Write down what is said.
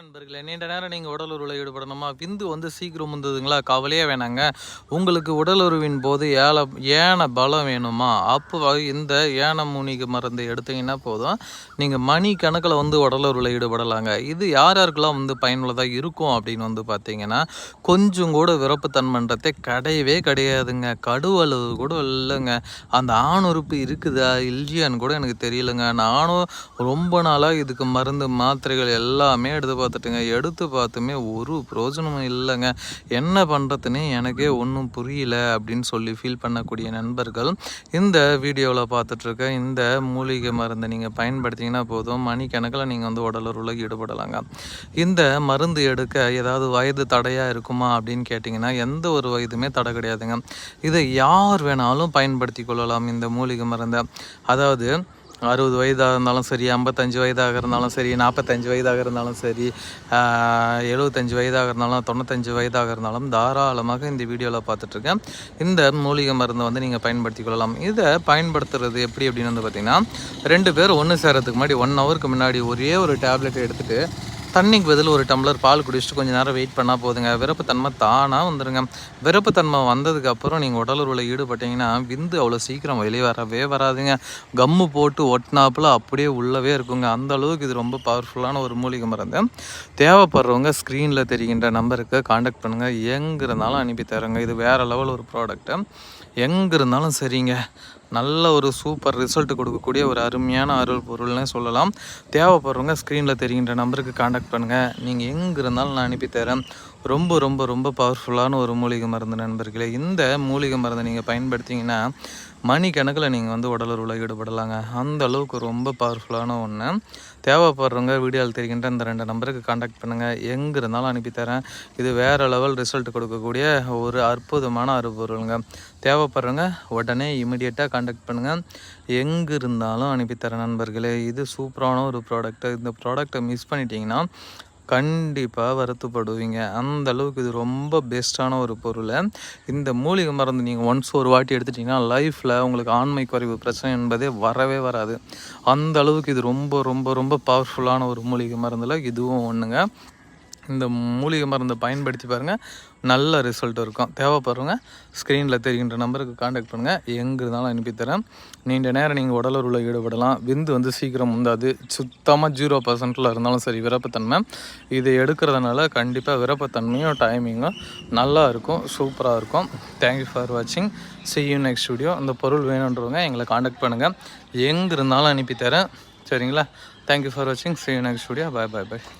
நண்பர்களே நீண்ட நேரம் நீங்கள் உடலுறவில் ஈடுபடணுமா? விந்து வந்து சீக்கிரம் வந்ததுங்களா கவலையே வேணாங்க. உங்களுக்கு உடலுறவின் போது ஏல ஏன பலம் வேணுமா? அப்போ இந்த ஏன மூலிகை மருந்து எடுத்தீங்கன்னா போதும். நீங்கள் மணி கணக்கில் வந்து உடலுறவில் ஈடுபடலாங்க. இது யார் யாருக்கெல்லாம் வந்து பயனுள்ளதாக இருக்கும் அப்படின்னு வந்து பார்த்தீங்கன்னா கொஞ்சம் கூட விருப்பத்தன்மன்றத்தை கிடையவே கிடையாதுங்க. கடுவளவு கூட இல்லைங்க. அந்த ஆணுறுப்பு இருக்குதா? இல்லையான்னு கூட எனக்கு தெரியலங்க. நானும் ரொம்ப நாளாக இதுக்கு மருந்து மாத்திரைகள் எல்லாமே எடுத்து பார்த்துட்டுங்க எடுத்து பார்த்துமே ஒரு பிரயோஜனமும் இல்லைங்க. என்ன பண்ணுறதுனே எனக்கே ஒன்றும் புரியல அப்படின்னு சொல்லி ஃபீல் பண்ணக்கூடிய நண்பர்கள் இந்த வீடியோவில் பார்த்துட்ருக்க இந்த மூலிகை மருந்தை நீங்கள் பயன்படுத்திங்கன்னா போதும். மணிக்கணக்கில் நீங்கள் வந்து உடலுறவில் ஈடுபடலாங்க. இந்த மருந்து எடுக்க ஏதாவது வயது தடையாக இருக்குமா அப்படின்னு கேட்டிங்கன்னா எந்த ஒரு வயதுமே தடை கிடையாதுங்க. இதை யார் வேணாலும் பயன்படுத்தி கொள்ளலாம் இந்த மூலிகை மருந்தை. அதாவது அறுபது வயதாக இருந்தாலும் சரி ஐம்பத்தஞ்சு வயதாக இருந்தாலும் சரி நாற்பத்தஞ்சு வயதாக இருந்தாலும் சரி எழுபத்தஞ்சு வயதாக இருந்தாலும் தொண்ணூத்தஞ்சு வயதாக இருந்தாலும் தாராளமாக இந்த வீடியோவில் பார்த்துட்ருக்கேன். இந்த மூலிகை மருந்தை வந்து நீங்கள் பயன்படுத்தி கொள்ளலாம். இதை பயன்படுத்துறது எப்படி அப்படின்னு வந்து பார்த்திங்கன்னா ரெண்டு பேர் ஒன்று சேரத்துக்கு முன்னாடி ஒன் ஹவருக்கு முன்னாடி ஒரே ஒரு டேப்லெட் எடுத்துகிட்டு தண்ணிக்கு பதில் ஒரு டம்ளர் பால் குடிச்சிட்டு கொஞ்சம் நேரம் வெயிட் பண்ணால் போதுங்க. விருப்பத்தன்மை தானாக வந்துடுங்க விருப்பத்தன்மை வந்ததுக்கப்புறம் நீங்கள் உடலுறவில் ஈடுபட்டீங்கன்னா விந்து அவ்வளோ சீக்கிரம் வெளியே வரவே வராதுங்க. கம்மு போட்டு ஒட்டினாப்புல அப்படியே உள்ளவே இருக்குங்க. அந்த அளவுக்கு இது ரொம்ப பவர்ஃபுல்லான ஒரு மூலிகை மருந்து. தேவைப்படுறவங்க ஸ்க்ரீனில் தெரிகின்ற நம்பருக்கு காண்டாக்ட் பண்ணுங்கள் எங்கே இருந்தாலும் அனுப்பி தரேங்க. இது வேறு லெவல் ஒரு ப்ராடக்ட்டு எங்கே இருந்தாலும் சரிங்க. நல்ல ஒரு சூப்பர் ரிசல்ட் கொடுக்கக்கூடிய ஒரு அருமையான அருள் பொருள்னே சொல்லலாம். தேவைப்படுறவங்க ஸ்க்ரீனில் தெரிகின்ற நம்பருக்கு காண்டாக்ட் பண்ணுங்கள் நீங்கள் எங்கே இருந்தாலும் நான் அனுப்பி தரேன். ரொம்ப ரொம்ப ரொம்ப பவர்ஃபுல்லான ஒரு மூலிகை மருந்து நண்பர்களே. இந்த மூலிகை மருந்தை நீங்கள் பயன்படுத்திங்கன்னா மணி கணக்கில் நீங்கள் வந்து உடலுறவில் ஈடுபடலாங்க. அந்த அளவுக்கு ரொம்ப பவர்ஃபுல்லான ஒன்று தேவைப்படுறவங்க வீடியோவில் தெரிகின்ற இந்த ரெண்டு நம்பருக்கு காண்டாக்ட் பண்ணுங்கள் எங்கே இருந்தாலும் அனுப்பி தரேன். இது வேறு லெவல் ரிசல்ட் கொடுக்கக்கூடிய ஒரு அற்புதமான அறுபொருளுங்க தேவைப்படுறவங்க உடனே இமிடியேட்டாக காண்டாக்ட் பண்ணுங்கள் எங்கே இருந்தாலும் அனுப்பித்தரேன் நண்பர்களே. இது சூப்பரான ஒரு ப்ராடக்ட்டு இந்த ப்ராடக்ட்டை மிஸ் பண்ணிட்டீங்கன்னா கண்டிப்பாக வருத்தப்படுவீங்க. அந்த அளவுக்கு இது ரொம்ப பெஸ்ட்டான ஒரு பொருள். இந்த மூலிகை மருந்து நீங்கள் ஒன்ஸ் ஒரு வாட்டி எடுத்துட்டிங்கன்னா லைஃப்பில் உங்களுக்கு ஆண்மை குறைவு பிரச்சனை என்பதே வரவே வராது. அந்த அளவுக்கு இது ரொம்ப ரொம்ப ரொம்ப பவர்ஃபுல்லான ஒரு மூலிகை மருந்தில் இதுவும் ஒன்றுங்க இந்த மூலிகை மருந்தை பயன்படுத்தி பாருங்கள் நல்ல ரிசல்ட் இருக்கும். தேவைப்படுறவங்க ஸ்க்ரீனில் தெரிகின்ற நம்பருக்கு காண்டாக்ட் பண்ணுங்கள் எங்கே இருந்தாலும் அனுப்பித்தரேன் நீண்ட நேரம் நீங்கள் உடலுறவில் ஈடுபடலாம். விந்து வந்து சீக்கிரம் உந்தாது சுத்தமாக ஜீரோ பர்சன்ட்டில் இருந்தாலும் சரி விருப்பத்தன்மை. இது எடுக்கிறதுனால கண்டிப்பாக விருப்பத்தன்மையும் டைமிங்கும் நல்லா இருக்கும். சூப்பராக இருக்கும். தேங்க்யூ ஃபார் வாட்சிங் சி you நெக்ஸ்ட் வீடியோ அந்த பொருள் வேணுன்றவங்க எங்களை காண்டாக்ட் பண்ணுங்கள் எங்கே இருந்தாலும் அனுப்பித்தரேன் சரிங்களா? தேங்க்யூ ஃபார் வாட்சிங் see you next video bye bye bye